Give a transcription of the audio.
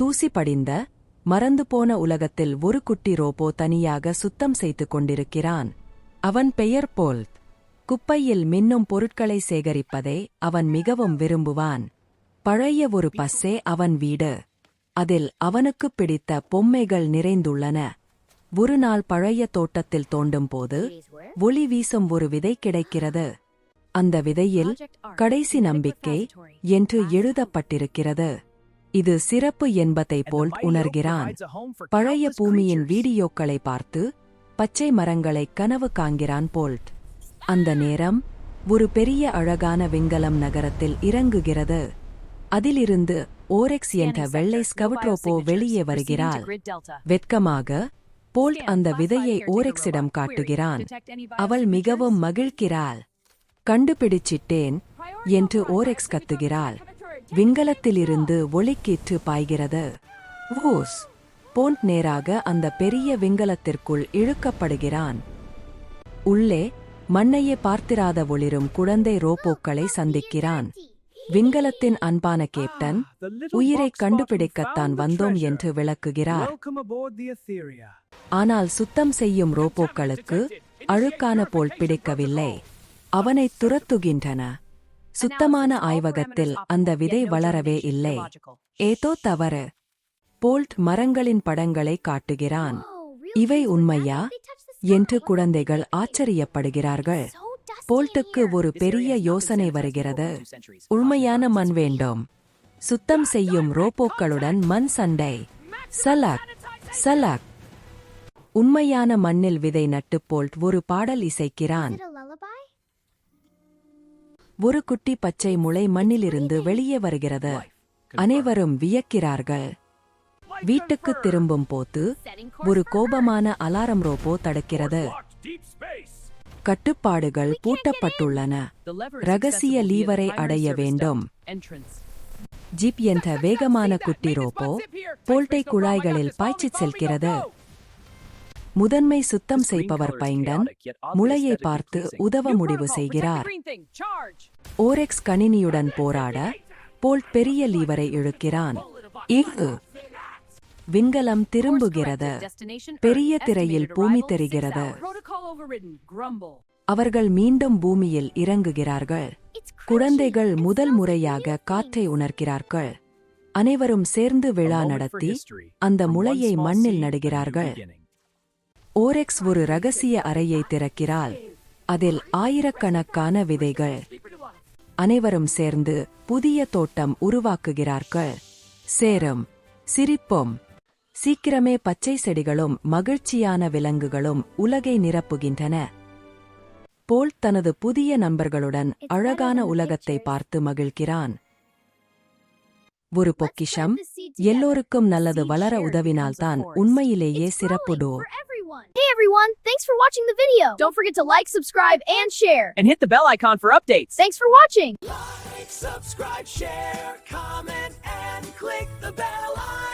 தூசி படிந்த மறந்து போன உலகத்தில் ஒரு குட்டி ரோபோ தனியாக சுத்தம் செய்து கொண்டிருக்கிறான். அவன் பெயர் போல் குப்பையில் மின்னும் பொருட்களை சேகரிப்பதை அவன் மிகவும் விரும்புவான். பழைய ஒரு பஸ்ஸே அவன் வீடு. அதில் அவனுக்குப் பிடித்த பொம்மைகள் நிறைந்துள்ளன. ஒரு நாள் பழைய தோட்டத்தில் தோண்டும்போது ஒளி வீசும் ஒரு விதை கிடைக்கிறது. அந்த விதையில் கடைசி நம்பிக்கை என்று எழுதப்பட்டிருக்கிறது. இது சிறப்பு என்பதை போல் உணர்கிறான். பழைய பூமியின் வீடியோக்களை பார்த்து பச்சை மரங்களை கனவு காண்கிறான் போல்ட் அந்த நேரம் ஒரு பெரிய அழகான விண்கலம் நகரத்தில் இறங்குகிறது. அதிலிருந்து ஓரெக்ஸ் என்ற வெள்ளை ஸ்கவுட் ரோபோ வெளியே வருகிறாள். வெட்கமாக போல்ட் அந்த விதையை ஓரெக்ஸிடம் காட்டுகிறான். அவள் மிகவும் மகிழ்கிறாள். கண்டுபிடிச்சிட்டேன் என்று ஓரெக்ஸ் கத்துகிறாள். விண்கலத்திலிருந்து ஒளிக்கீற்று பாய்கிறது. ஊஸ் போண்ட் நேராக அந்த பெரிய விண்கலத்திற்குள் இழுக்கப்படுகிறான். உள்ளே மண்ணையே பார்த்திராத ஒளிரும் குழந்தை ரோபோக்களை சந்திக்கிறான். விண்கலத்தின் அன்பான கேப்டன் உயிரை கண்டுபிடிக்கத்தான் வந்தோம் என்று விளக்குகிறார். ஆனால் சுத்தம் செய்யும் ரோபோக்களுக்கு அழுக்கான போல் பிடிக்கவில்லை. அவனை துரத்துகின்றன. சுத்தமான ஆய்வகத்தில் அந்த விதை வளரவே இல்லை. ஏதோ தவறு. போல்ட் மரங்களின் படங்களை காட்டுகிறான். இவை உண்மையா? என்று குழந்தைகள் ஆச்சரியப்படுகிறார்கள். போல்ட்டுக்கு ஒரு பெரிய யோசனை வருகிறது. உண்மையான மண் வேண்டும். சுத்தம் செய்யும் ரோபோக்களுடன் மண் சண்டை. சலக் சலக். உண்மையான மண்ணில் விதை நட்டு போல்ட் ஒரு பாடல் இசைக்கிறான். ஒரு குட்டி பச்சை முளை மண்ணிலிருந்து வெளியே வருகிறது. அனைவரும் வியக்கிறார்கள். வீட்டுக்கு திரும்பும் போது ஒரு கோபமான அலாரம் ரோபோ தடுக்கிறது. கட்டுப்பாடுகள் பூட்டப்பட்டுள்ளன. ரகசிய லீவரை அடைய வேண்டும். ஜீப் என்ற வேகமான குட்டி ரோபோ போல்ட்டை குழாய்களில் பாய்ச்சிச் செல்கிறது. முதன்மை சுத்தம் செய்பவர் பைண்டன் முளையை பார்த்து உதவ முடிவு செய்கிறார். ஓரெக்ஸ் கணினியுடன் போராட போல்ட் பெரிய லீவரை இழுக்கிறான். இங்கு விண்கலம் திரும்புகிறது. பெரிய திரையில் பூமி தெரிகிறது. அவர்கள் மீண்டும் பூமியில் இறங்குகிறார்கள். குழந்தைகள் முதல் முறையாக காற்றை உணர்கிறார்கள். அனைவரும் சேர்ந்து விழா நடத்தி அந்த முளையை மண்ணில் நடுகிறார்கள். ஓரெக்ஸ் ஒரு ரகசிய அறையை திறக்கிறாள். அதில் ஆயிரக்கணக்கான விதைகள் அனைவரும் சேர்ந்து புதிய தோட்டம் உருவாக்குகிறார்கள். சேரும் சிரிப்போம். சீக்கிரமே பச்சை செடிகளும் மகிழ்ச்சியான விலங்குகளும் உலகை நிரப்புகின்றன. போல் தனது புதிய நண்பர்களுடன் அழகான உலகத்தை பார்த்து மகிழ்கிறான். ஒரு பொக்கிஷம் எல்லோருக்கும் நல்லது வளர உதவினால்தான் உண்மையிலேயே சிறப்பு door for everyone. Hey everyone, thanks for watching the video. Don't forget to like, subscribe, and share. and hit the bell icon for updates. Thanks for watching. Like, subscribe, share, comment, and click the bell icon.